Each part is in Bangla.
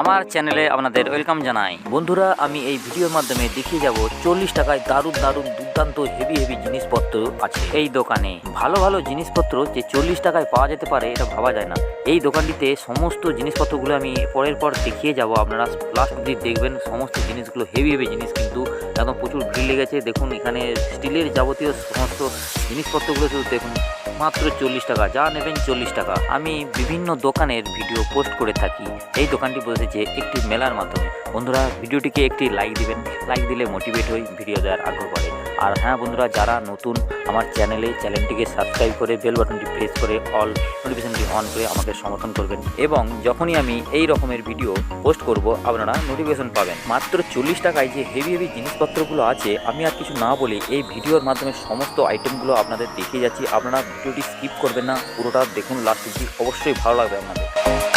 আমার চ্যানেলে আপনাদের ওয়েলকাম জানাই। বন্ধুরা, আমি এই ভিডিওর মাধ্যমে দেখিয়ে যাব চল্লিশ টাকায় দারুণ দারুণ দুর্দান্ত হেভি হেভি জিনিসপত্র আছে এই দোকানে। ভালো ভালো জিনিসপত্র যে চল্লিশ টাকায় পাওয়া যেতে পারে, এটা ভাবা যায় না। এই দোকানটিতে সমস্ত জিনিসপত্রগুলো আমি পরের পর দেখিয়ে যাব। আপনারা লাস্ট অব্দি দেখবেন সমস্ত জিনিসগুলো হেভি হেভি জিনিস কিন্তু একদম প্রচুর ভিড় লেগেছে। দেখুন, এখানে স্টিলের যাবতীয় সমস্ত জিনিসপত্রগুলো শুধু দেখুন। মাত্র চল্লিশ টাকা, যা নেবেন চল্লিশ টাকা। আমি বিভিন্ন দোকানের ভিডিও পোস্ট করে থাকি। এই দোকানটি বসেছে একটি মেলার মাধ্যমে। বন্ধুরা, ভিডিওটিকে একটি লাইক দিবেন। লাইক দিলে মোটিভেট হই ভিডিও দেওয়ার আগ্রহ বাড়ে। আর হ্যাঁ বন্ধুরা, যারা নতুন আমার চ্যানেলে চ্যানেলটিকে সাবস্ক্রাইব করে বেল বাটনটি প্রেস করে অল নোটিফিকেশনটি অন করে আমাকে সমর্থন করবেন। এবং যখনই আমি এই রকমের ভিডিও পোস্ট করব, আপনারা নোটিফিকেশন পাবেন। মাত্র চল্লিশ টাকায় যে হেভি হেভি জিনিসপত্রগুলো আছে, আমি আর কিছু না বলে এই ভিডিওর মাধ্যমে সমস্ত আইটেমগুলো আপনাদের দেখিয়ে যাচ্ছি। আপনারা ভিডিওটি স্কিপ করবেন না পুরোটা দেখুন লাস্ট অবশ্যই ভালো লাগবে আপনাদের।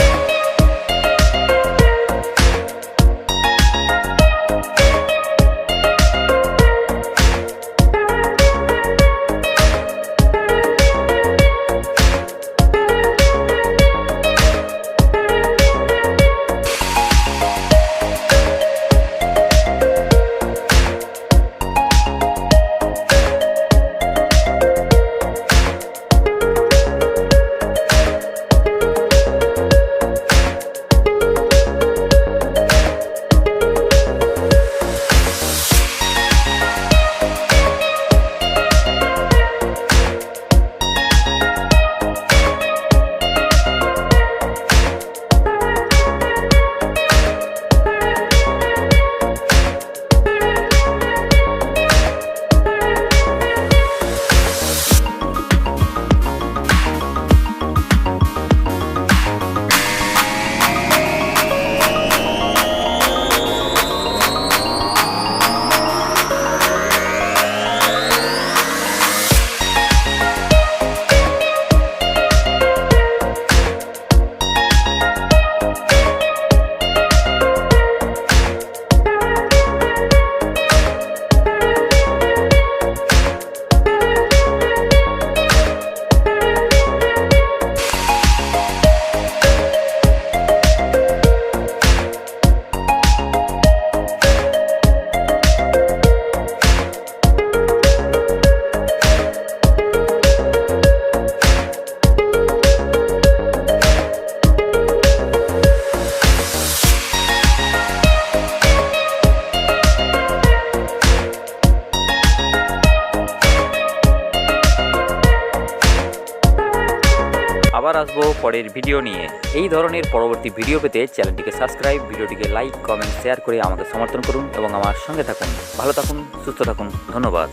আবার আসব পরের ভিডিও নিয়ে। এই ধরনের পরবর্তী ভিডিও পেতে চ্যানেলটিকে সাবস্ক্রাইব, ভিডিওটিকে লাইক, কমেন্ট, শেয়ার করে আমাকে সমর্থন করুন এবং আমার সঙ্গে থাকুন। ভালো থাকুন, সুস্থ থাকুন, ধন্যবাদ।